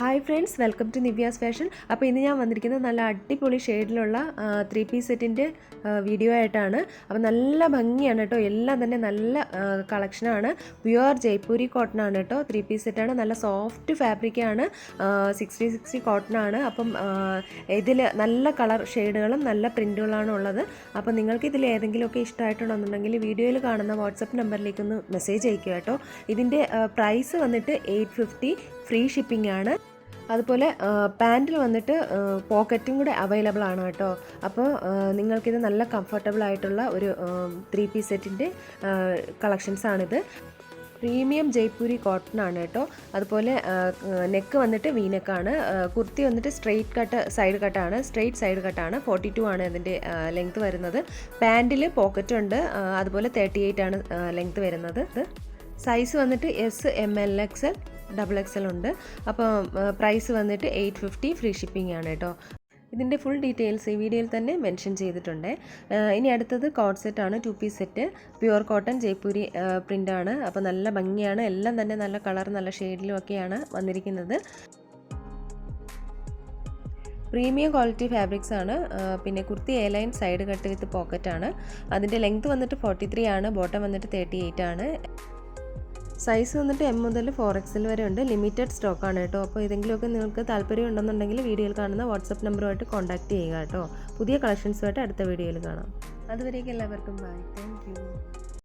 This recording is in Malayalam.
Hi friends welcome to Nivya's fashion അപ്പോൾ ഇന്ന് ഞാൻ വന്നിരിക്കുന്നത് നല്ല അടിപൊളി ഷെയ്ഡിലുള്ള ത്രീ പീസ് സെറ്റിന്റെ വീഡിയോ ആയിട്ടാണ്. അപ്പോൾ നല്ല ഭംഗിയാണ് കേട്ടോ എല്ലാം തന്നെ നല്ല കളക്ഷനാണ് പ്യുവർ ജയ്പൂരി കോട്ടൺ ആണ് കേട്ടോ ത്രീ പീസ് സെറ്റാണ് നല്ല സോഫ്റ്റ് ഫാബ്രിക്കാണ് സിക്സ്റ്റി സിക്സ്റ്റി കോട്ടൺ ആണ്. അപ്പം ഇതിൽ നല്ല കളർ ഷെയ്ഡുകളും നല്ല പ്രിന്റുകളാണ് ഉള്ളത്. അപ്പോൾ നിങ്ങൾക്ക് ഇതിൽ ഏതെങ്കിലുമൊക്കെ ഇഷ്ടമായിട്ടുണ്ടെന്നുണ്ടെങ്കിൽ വീഡിയോയിൽ കാണുന്ന വാട്സപ്പ് നമ്പറിലേക്കൊന്ന് മെസ്സേജ് അയക്കുക കേട്ടോ ഇതിന്റെ പ്രൈസ് വന്നിട്ട് എയ്റ്റ് ഫ്രീ ഷിപ്പിംഗ് ആണ്. അതുപോലെ പാന്റിൽ വന്നിട്ട് പോക്കറ്റും കൂടെ അവൈലബിൾ ആണ് കേട്ടോ. അപ്പോൾ നിങ്ങൾക്കിത് നല്ല കംഫർട്ടബിൾ ആയിട്ടുള്ള ഒരു ത്രീ പീസ് സെറ്റിന്റെ കളക്ഷൻസ് ആണിത്. പ്രീമിയം ജയ്പൂരി കോട്ടൺ ആണ് കേട്ടോ. അതുപോലെ നെക്ക് വന്നിട്ട് വീനെക്കാണ് കുർത്തി വന്നിട്ട് സ്ട്രെയിറ്റ് കട്ട് സൈഡ് കട്ടാണ്. സ്ട്രെയിറ്റ് സൈഡ് കട്ടാണ്. ഫോർട്ടി ടു ആണ് അതിന്റെ ലെങ്ത് വരുന്നത്. പാന്റിൽ പോക്കറ്റ് ഉണ്ട്. അതുപോലെ തേർട്ടി എയ്റ്റ് ആണ് ലെങ്ത് വരുന്നത്. സൈസ് വന്നിട്ട് S M L X L double X L ഉണ്ട്. അപ്പോൾ പ്രൈസ് വന്നിട്ട് എയ്റ്റ് ഫിഫ്റ്റി ഫ്രീ ഷിപ്പിംഗ് ആണ് കേട്ടോ. ഇതിന്റെ ഫുൾ ഡീറ്റെയിൽസ് ഈ വീഡിയോയിൽ തന്നെ മെൻഷൻ ചെയ്തിട്ടുണ്ട്. ഇനി അടുത്തത് കോട്ട് സെറ്റ് ആണ് two piece set pure cotton Jaipuri ആണ്. അപ്പോൾ നല്ല ഭംഗിയാണ്. എല്ലാം തന്നെ നല്ല കളർ നല്ല ഷെയ്ഡിലും ഒക്കെയാണ് വന്നിരിക്കുന്നത്. പ്രീമിയം ക്വാളിറ്റി ഫാബ്രിക്സ് ആണ്. പിന്നെ kurti A line side cut with pocket ആണ്. അതിന്റെ ലെങ്ത് വന്നിട്ട് ഫോർട്ടി ത്രീ ആണ് ബോട്ടം വന്നിട്ട് തേർട്ടി എയ്റ്റ് ആണ്. സൈസ് വന്നിട്ട് എം മുതൽ ഫോർ എക്സിൽ വരെ ഉണ്ട്. ലിമിറ്റഡ് സ്റ്റോക്കാണ് കേട്ടോ. അപ്പോൾ ഏതെങ്കിലുമൊക്കെ നിങ്ങൾക്ക് താല്പര്യം ഉണ്ടെന്നുണ്ടെങ്കിൽ വീഡിയോയിൽ കാണുന്ന വാട്സപ്പ് നമ്പറുമായിട്ട് കോൺടാക്റ്റ് ചെയ്യുക കേട്ടോ. പുതിയ കളക്ഷൻസുമായിട്ട് അടുത്ത വീഡിയോയിൽ കാണാം. അതുവരേക്കും എല്ലാവർക്കും ബൈ താങ്ക്